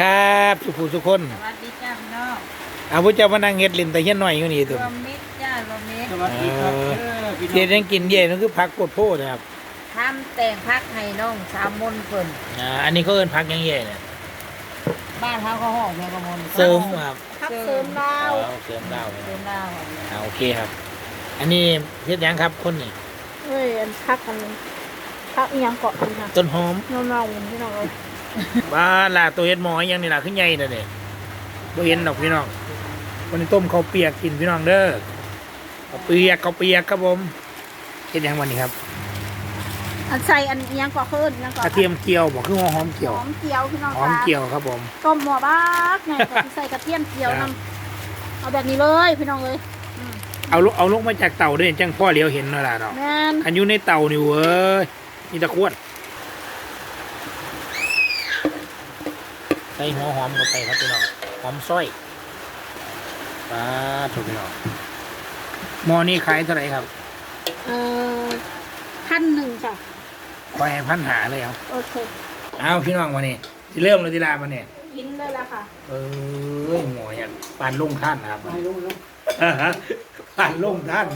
ครับ สุภูสุคน สวัสดีจ้าพี่น้องอาวุธเจ้ามานั่งเฮ็ดลินแต่เฮียนหน่อยอยู่นี่รตัววมมิตรจ้ารวมมิตรสวัสดีครับเออเออพี่น้เดี๋ยวองยังกินเย่นั่นคือผักโคตรโพดนะครับทำแต่งพักให้น้องสาวมนต์เพิ่นอ่าอันนี้ก็เอิ้นผักยังเย่เนี่ยบ้านเขาเขาห้องแม่กมลเสริมครับพักเสริมดาอ๋วอเสริมดาวเสริมดาวอ่าโอเคครับ อันนี้เฮ็ดหยังครับคนนี้เฮ้ยอันพักกันเลยพักอีหยังเกาะกันค่ะต้นหอมเน่าๆพี่น้องเลย บ้าล่ะตัวเฮ็ดหมอยังนี่ล่ะคือใหญ่น่ะนี่บ่เห็นดอกพี่น้องวันนี้ต้มข้าวเปียกกินพี่น้องเด้อข้าวเปียกข้าวเปียกครับผมเฮ็ดหยังวันนี้ครับอันใส่อันอีหยังเกาะเคิร์นอีหยังเกาะกระเทียมเจียวบ่คือหอมเจียวหอมเจียวพี่น้องหอมค่ะเจียวครับผมต้มหม้อบ้ากไงแต่ที่ใส่กระเทียมเจียวครันบำเอาแบบนี้เลยพี่น้องเลยอืมเอาลกเอาลกมาจากเตาด้วยจังพ่อเหลียวเห็นเนั่นแหละดอกแม่นอันอยู่ในเตานี่เว้ยมีตะขวด ส่หัวหอมเข้าไปครับพี่น้องหอมซอยปลาถูกพี่น้องหม้อนี้ขายเท่าไหร่ครับเอ่อพันหนึ่งจ้ะคอยให้พันหาเลยครับโอเคเอาพี่น้องมาเนี่ยที่เริ่มเลยทีลามาเนี่ยกินเลยละค่ะเอ้ยหมออย่างปานลงท่านนะครับให้ลุงลุงอ่าฮะปานลงท่าน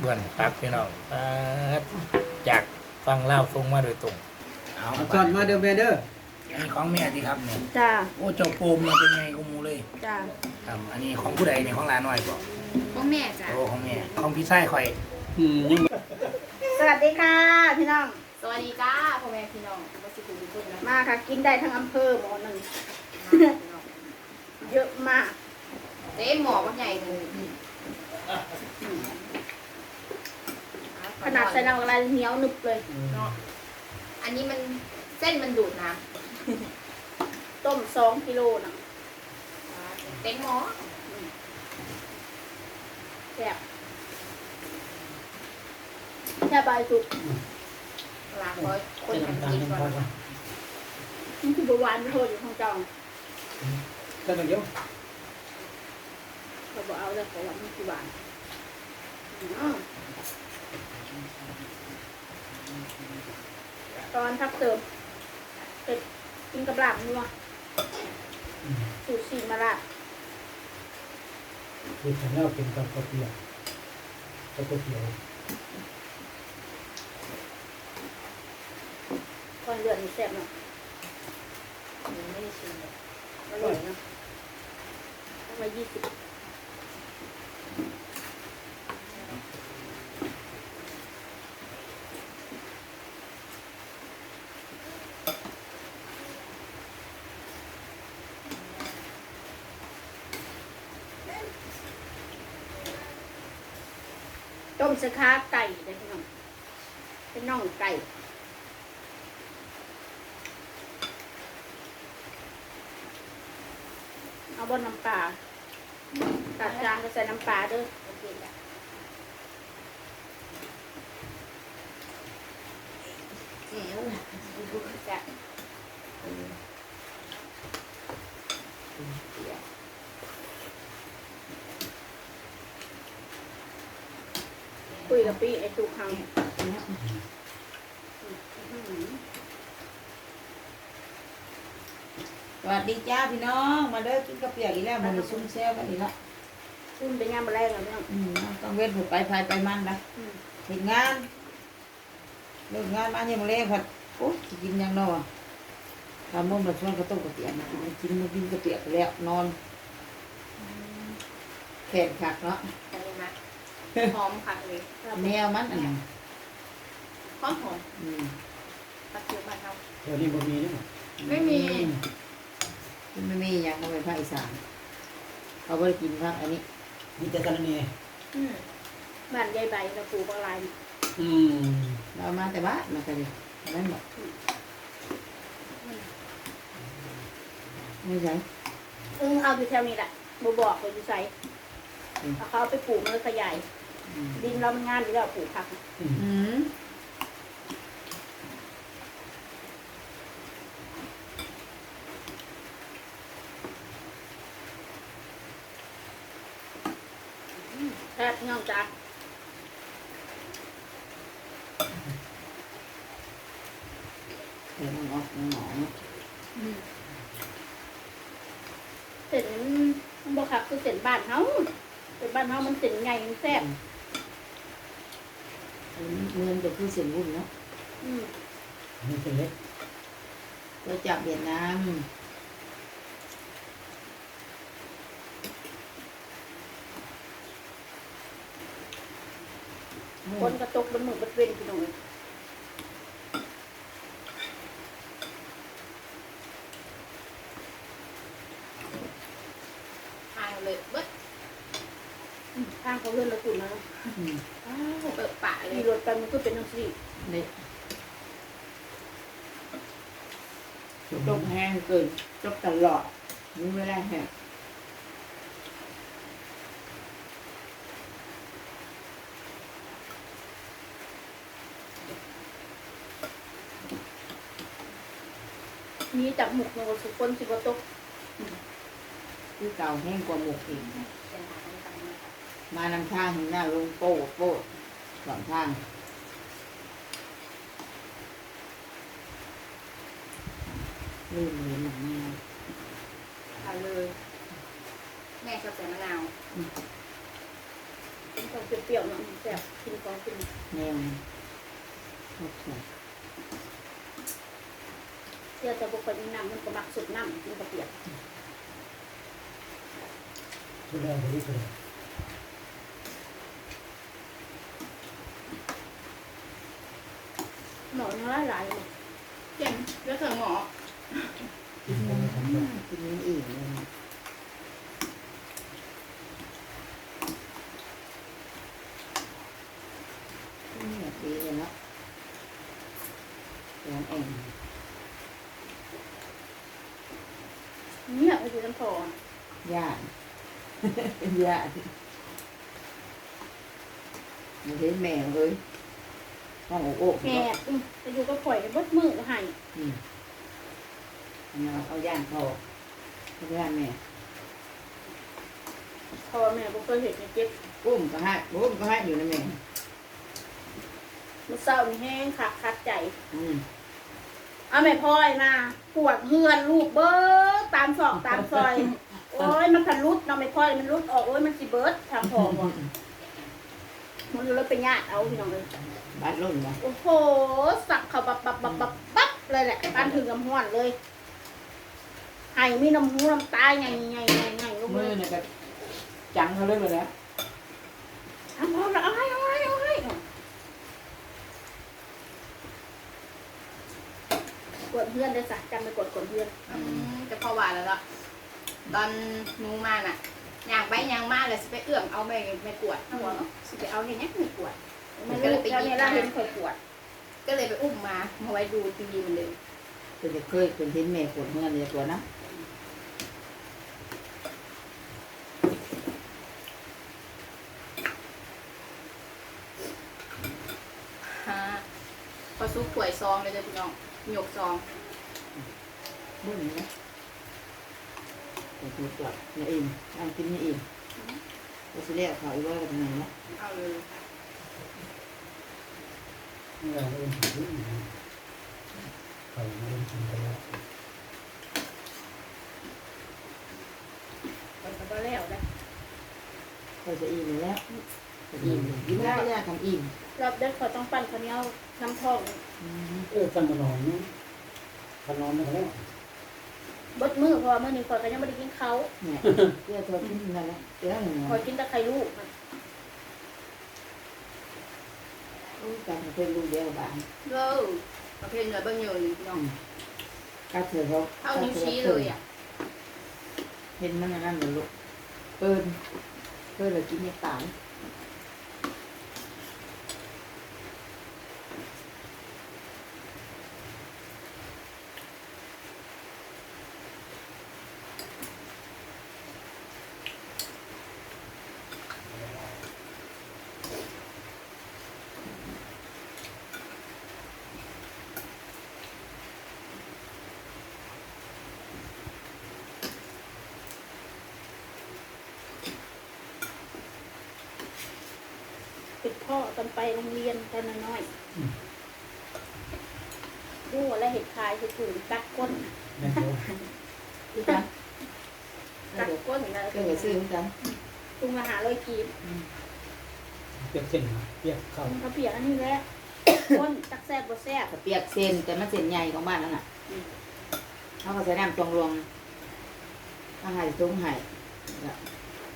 เบื่อนครับพี่น้องปาดจากฟังเล่าทรงมาโดยตรงเอาเอาจอนมาเด้อแม่เด้ออั นนี้ของแม่ที่ครับเนี่ยจ้าโอ้เจ้าโปมมาเป็นไงกูมูเลยจ้าครับอันนี้ของผู้ใดเนี่ยของหลานน้อยบอกพ่อแม่จ้ะโอ้ของแม่ของพี่ชายข่อยอืมยังสวัสดีค่ะพี่น้อง สวัสดีจ้าพ่อแม่พี่น้องมาสิคุณทุกคนนะมาค่ะ กินได้ทั้งอำเภอหมอหนึ่งเยอะมากเต้หมอมันใหญ่เลยขนาดใส่น้ำอะไรเหนียวหนึบเลยเนาะอันนี้มันเส้นมันดูดน้ ต้มสองกิโลนะำเต้หมอแซ่บแซ่บใบสุดลาคอยคนทำกินก่อนนี่คือบหวานไม่โทษอยู่ของเจ้าก็ต้องเดี๋ยวเขาบอกเอาเลยเขาว่ามันคือหวานอืมตอนทักเติมเป็ด กินกับลาบนัวสูตรสีมาละเดี๋ยวฉันเล่าเป็นกับกาแฟกับกาแฟตอนเดือดนี่แซ่บเนาะยังไม่ได้ชิมเลยอร่อยเนาะต้องมายี่สิบ ต้มสะค้าไก่เลยพี่น้องเป็นน่องไก่เอาบนน้ำปลาตัดจานก็ใส่น้ำปลาเด้วยโอเคจ้ะเอ๋วจ้ะคุย กับพี่ไอ้ทุกครั้งสวัสดีจ้าพี่น้อง มาเด้อกินกระเปียกอีกแล้วมันซุ่มแซ่บกันอีกแล้วซึ่งเป็นงานมาแรกแล้วพี่น้องอืมต้องเว้นผมไปภายไปมันนะอืมเห็นงานเลิกงานมาเนี่ยมาเล่ผัดโอ้สิกินหยังนอทำมุ่งมาชวนกระต้มกระเปียกมากินกินมากินกระเปียกไปแล้วนอนแขนขักเนาะอันนี้นะ หอมค่ะเลยแมวมันอะหอมหอมอืมตะเกียบบ้านเราเดี๋ยวนี้บ่มีนะไม่มีมันไม่มีอย่างมาเป็นภาคอีสานเขาไม่ได้กินภาคอันนี้มีแต่กันนี่อืมบ้านยายใบเราปลูกอะไรอืมเรามาแต่บ้านมาแต่เดียวนั่นหมดไม่ใช่เออเอาอยู่แถวนี้แหละบบอกเลยอยู่ใส่อืมเอาเขาเอาไปปลูกมันก็ขยายอืม ดินเรามันงานอยู่แล้วปลูกผักอืมอืมแซ่บพี่น้องจ้าเดี๋ยวมันออกมันหนองอืมเส้นนี้มันมันบ่คักคือเส้นบ้านเฮาเส้นบ้านเฮามันเส้นใหญ่มันแซ่บ อันนี้เมืองจะคือเส้นวุ่นเนาะอืมนี่เป็นเล็กเราจากเวียดนามคนกระตกบนมือบนเว้นพี่น้องเอ้ยทางเลยเบิดอืมทางเขาเลื่อนรถตุ่นนะอืมอ้าวเปิด ปะเลมียรถไปมันก็เป็นจังซี่เนี่ยจกแห้งเกินจกตลอดมีเวลาแห้งมีจับหมุกเนาะสุคนสิบ่ตกคือเก่าแห้งกว่าหมกอีกเสียงหาทางตามมามานำทางถึงหน้าลงโป้โป้สองทาง ลืมเลยหนังแมวเอาเลย แม่ชอบใส่มะนาวกินของเปรี้ยวๆเนาะแซ่บกินของกินแมวชอบใส่เดี๋ยวแต่บ่ค่อยมีน้ำมันก็มักสุดน้ำกินกระเปียกชุดแรกเลยที่สุดหนอนน้อยหลายเลยเก่งเลือกเถอะหมอ กินมันทำแบบกินนี้อีกเลยนี่แบบดีเลยเนาะแอนเองเนี่ยไปดูน้ำพอญาติเป็นญาติมันเห็นแมวเลยห้องอกอกแม่อืมไปอยู่ก็ข่อยกันเบิดมือให้อืม เอาเอาย่านพอเอาย่านแม่พอแม่บ่เคยเห็นในเจ็บอุ้มก็ให้อุ้มก็ให้อยู่นะแม่มันเศร้านี่แห้งขาดคัดใจอืมเอาแม่พ่อยมาปวดเฮือนลูกเบิดตามซอกตามซอย โอ้ยมันพันรุดเนาะแม่พ่อยมันรุดออกโอ้ยมันสิเบิดทางพอบ่มันเลยไปญาติเอาพี่น้องเลยบ้านล่นวะโอ้โหสักเขาบับบับบับบับบับเลยแหละการถึงน้ำห้อนเลย ไห้มีน้ำหูน้ำตาไงไงไงไงลงมืเลอยเนี่ยก็จังเขาเลยหมดแล้วเอาพอแล้วเอาให้เอาให้เอาให้กดเพื่อนได้สักจำไปกดกดเพื่อนอืมจะพอหวานแล้วล่ะตอนหนูมาน่ะย่างไปย่างมาเลยสิไปเอื้อมเอาไม่ไม่กวดเอาหัวเนาะสิไปเอาเนี่ยยังไม่กวด มันก็เลยไปเนี่ยเราเห็นข่อยปวดก็เลยไปอุ้มมามาไว้ดูทีวีมันเลย เป็นจะเคยเป็นเห็นแม่ปวดเมื่อเลยตัวนะ ฮะพอ ซุปถ้วยซองเลยจ้ะพี่น้องหยกซองบุ้นนะแต่ตัวปวดเนี่ยอิ่มอันกินเนี่ยอิ่มเราสิเรียกเขาอีกว่าเป็นไงนะเอาเลยนี่เราเล่นถึงที่อื่นเขาไม่ได้กินไปแล้วข่อยก็บ่แล้วนะเขาจะอิ่มอยู่แล้วจะอิ่มกินได้ยากทำอิ่ม รอบเด็กข่อยต้องปั่นข้าวเหนียวน้ำทองอืมเออตั้งมานอนนี่ขนอนมาแล้วเบดมือเพราะว่ามื้อนี้ข่อยก็ยังไม่ได้กินเขาวเนี่ยเพื่อตัวกินนั่นแหละเดี๋ยวหนึ่งข่อยกินแต่ไข่ลูกมันรู้จักเป็นลูกเดียวบ้านเลิกประเภทเนื้อเบิ้งเยอะเลยพี่น้องก็เธอเขาเท่านิ้วชี้เลยอะเห็นมันนั่นเลยลูกเปินเปินเลยกินเนี่ยตาย พ่อตอนไปโรงเรียนตอนน้อยๆดูแล้วเห็ดคายคือถุงกัดก้นน่ะอแม่นบ่คือกันกัดก้นแล้วเกิดซื้อคือกันปรุงอาหารเลยกีบเปียกเส้นนะเปียกข้าวปรุงกระเปียกอันนี้แหละก้นจักแซ่บบ่แซ่บกระเปียกเส้นแต่มันเส้นใหญ่ของบ้านนั่นน่ะเขาก็ใส่น้ำจงรวงถ้าใหายตุ้งใหาย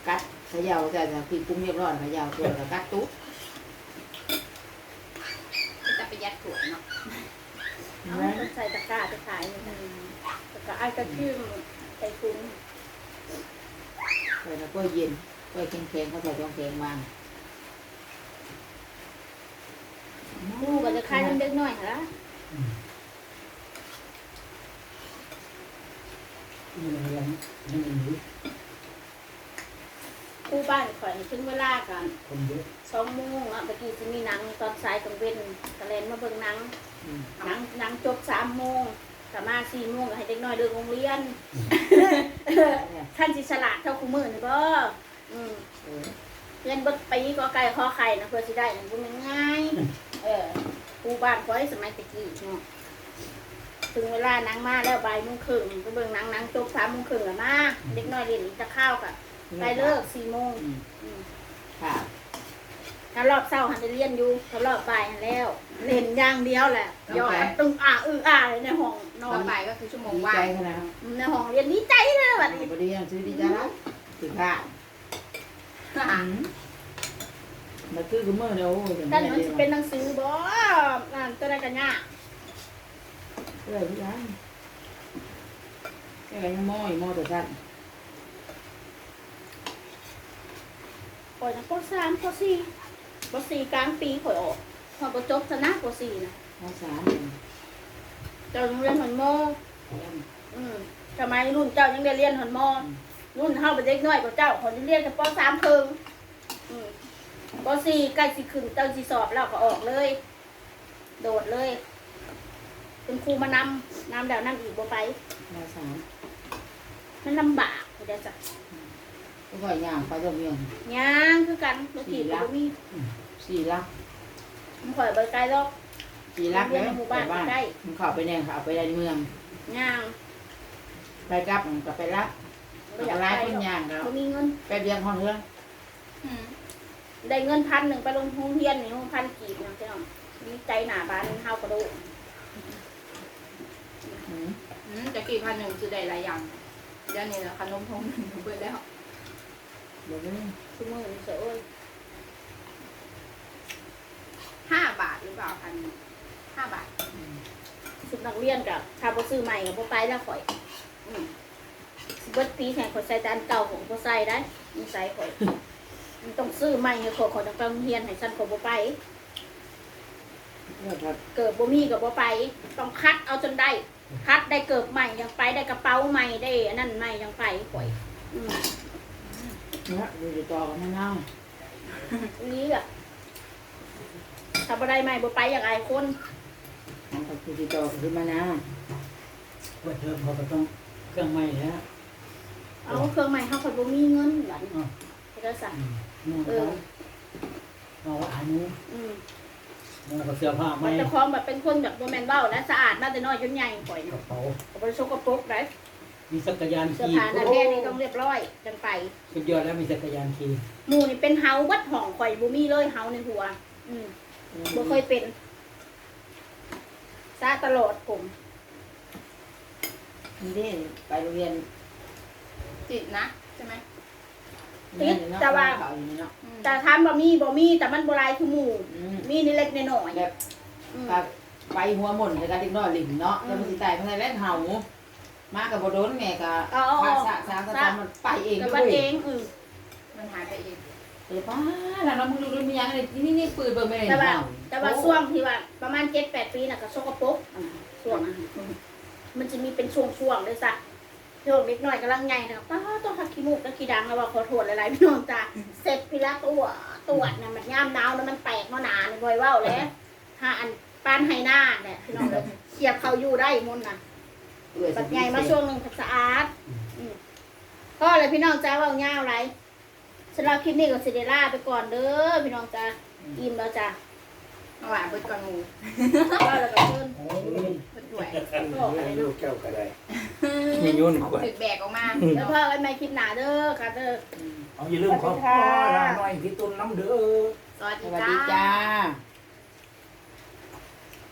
กัดเขย่าแต่ถ้าพี่ปรุงเรียบร้อยเขย่าตัวแล้วกัดตุ๊บ จะไปยัดถั่วเนาะ เอาต้อง ใส่ตะกร้าไปขายนี่นะแล้วก็ไอ้กระชื่อใส่ถุงใส่แล้วก็เย็นก็แข็งๆเขาใส่จงแข็งมาลูกก็จะขายน้ำเด็กน้อยเหรออืมนี่เรียนนี่มันอยู่ครูบ้านข่อยนี่ถึงเวลากันคนเยอะ สองโมงอะเมื่อกี้จะมีหนังตอนสายกลางเว้นกระเลนมาเบิ่งหนังอืมหนังหนังจบสามโมงสามารถสี่โมงก็ให้เด็กน้อยเดินโรงเรียนเนี่ยท่านสิฉลาดเท่าคู่มือนี่บ่อืมเออเรียนเบิดปีก็ไก่ข้อไข่นะเพื่อสิได้นั่นบ่แม่นง่ายเออครูบ้านข่อยสมัยตะกี้เนาะถึงเวลาหนังมาแล้วบ่ายโมงครึ่งไปเบิ่งหนังหนังจบสามโมงครึ่งแล้วมาเด็กน้อยเรียนอีกจะข้าวกะไปเลิกสี่โมงอืมอืมค่ะ ถ้ารอบเช้าหันไปเรียนอยู่ถ้ารอบบ่ายหันแล้วเล่นอย่างเดียวแหละยอดตึงอ่าอืออ่าเลยในห้องนอต่อนไปก็คือชั่วโมงดีว่าใจงขนาดนั้นในห้องเรียนนี้ใจเลยแบบนี้บดียังซื้อดีจ้าละถึงค่ะอืมมันคือคือเมื่อเดียวโอ้ยท่านมันสิเป็นหนังสือบ่อ่านตัวใดกันยากเออพี่ยังแค่ยังมออยู่มอแต่สั้นข่อยนะปสามปสี่ ปสี่กลางปีข่อยออกพอประจบชนะปสี่นะข้าวสารเจ้ายังเรียนหอนมออืมทำไมรุ่นเจ้ายังได้เรียนหอนมอรุ่นเฮาเป็นเด็กน้อยกว่าเจ้าคนยังเรียนกับปสามเพิงอืมปสี่ใกล้สิขึ้นเจ้าสิสอบแล้วก็ออกเลย โดดเลย เป็นครูมานำนำแล้วนำอีกบ่ไปข้าวสารมันลำบากเดี๋ยวจะ ก็ก่อยย่างไปตัวเมียงย่างคือกันรถถีบก็มีสี่ลักมันข่อยไปไกลหรอกสี่ลักเลยหมู่บ้านบ้านใกล้มันเข้าไปแน่เข้าไปในเมืองย่างไปกลับมันก็ไปรับบ่อยากร้าไปยคนหรอกย่างก็บ่มีเงินไปเบียงคนเฮืองอืมได้เงินพันหนึ่งไปลงทุนเรียนนี่พันกีบนะเจ้าดีใจหนาบ้านเฮากระโดดอืมอืมจะกี่พันหนึ่งคือได้หลายอย่างเดี๋ยวนี้นะขนมทงหนึ่งเปิดแล้ว เดี๋ยวนี้ทุกมื้อนี่เสียเอ้ยห้าบาทหรือเปล่าพันห้าบาทสุดนักเรียนกับถ้าบ่ซื้อใหม่กับบ่ไปแล้วข่อย อืมสิเบิดปีแข่งข่อยใส่แต่อันเก่าของบ่ใส่ได้มีใส่ข่อย มันต้องซื้อใหม่ให้ข่อยข่อยต้องไปโรงเรียนให้ฉันข่อยบ่ไปเลือดครับเกิดบ่มีกับบ่ไป ต้องคัดเอาจนได้ คัดได้เกิดใหม่ยังไปได้กระเป๋าใหม่ได้อันนั้นใหม่ยังไปข่อยอืม เนี่ยดูจะต่อกันไม่เน่านี่อะถ้าบ่ได้ใหม่บ่ไปอย่างไรคนมันก็คือจะต่อกันขึ้นมานะว่าเธอเขาก็ต้องเครื่องไม้แล้วเอาเครื่องใหม่เฮาข่อยบ่มีเงินบัดนี้อะเอกสารอืมนู่นเขาเอาอันนี้อืมมันก็เสื้อผ้ามัไม่นจะคล้องแบบเป็นคนแบบบ่แม่นเว้าและสะอาดมากแต่น้อยจนใหญ่ข่อยกระเป๋าก็บ่ได้สกกระปรกได้ มีจักรยานเสื้อขี่ผ้าหน้าแม่นี่ต้องเรียบร้อยจังไป สุดยอดแล้วมีจักรยานขี่หมู่นี่เป็นเฮาเบัดห้องข่อยบ่มีเลยเฮาในหัว อืมบ่เคยเป็นซาตลอดผมนี่เด้ไปโรงเรียนติดนะใช่ไหมแต่ว่า เขาอยู่นี่เนาะอืมแต่ถามว่ามีบ่มีแต่มันบ่หลายคือหมู่ อืมมีนี่เล็กน้อยแบบๆอืมก็ไปหัวหม่นในการเด็กน้อยหลิมเนาะอืมแล้วมันสิตายเมื่อไหร่แล่นเห่า มากับบโดนแม่ก็อ๋ออ๋อภาษาสาสามันไปเองกับด้บ้านวยเองอืมมันหายไปเอง เดี๋ยวป้าแล้วเรามึงดูดูมียังไงนี่นี่ปืนเบอร์ไม่ได้แต่ว่าเห่าแต่ว่าช่วงที่ว่าประมาณเจ็ดแปดปีน่ะก็สกปรกอ่าช่วงนั้นมันจะมีเป็นช่วงๆเลยสักช่วงเล็กน้อยกำลังใหญ่นะป้าต้องทักขี้มูกและขี้ดังแล้วว่าขอโทษหลายๆพี่น้องจ้าเสร็จพี่ละตัวตรวจน่ะมันย่ามหนาวแล้วมันแตกเนาะหนาเลยบ่อยเว้าแล้วถ้าอันปานไฮหน้าเนี่ยพี่น้องเลยเสียบเขาอยู่ได้มุนน่ะเอื้อย ปัดใหญ่มาช่วงหนึ่งสะอาดอืมก็เลยพี่น้องจ้าว่าเงาวไรสำหรับคลิปนี้ก็สิเดล่าไปก่อนเด้อพี่น้องจ้าอิ่มแล้วจ้าเอาหวานเบิดก่อนหมูว่าแล้วก็เพิ่นโอ้เบิดถ้วยยลูกแก้วก็ได้มียุ่นขวดถึกแบกออกมาแล้วพ่อไว้ไม่คลิปหน้าเด้อค่ะเด้อเอาอย่าลืมขอบคุณลาหน่อยพี่ตุนน้ำเด้อสวัสสดีวัสจ้ดีจ้าา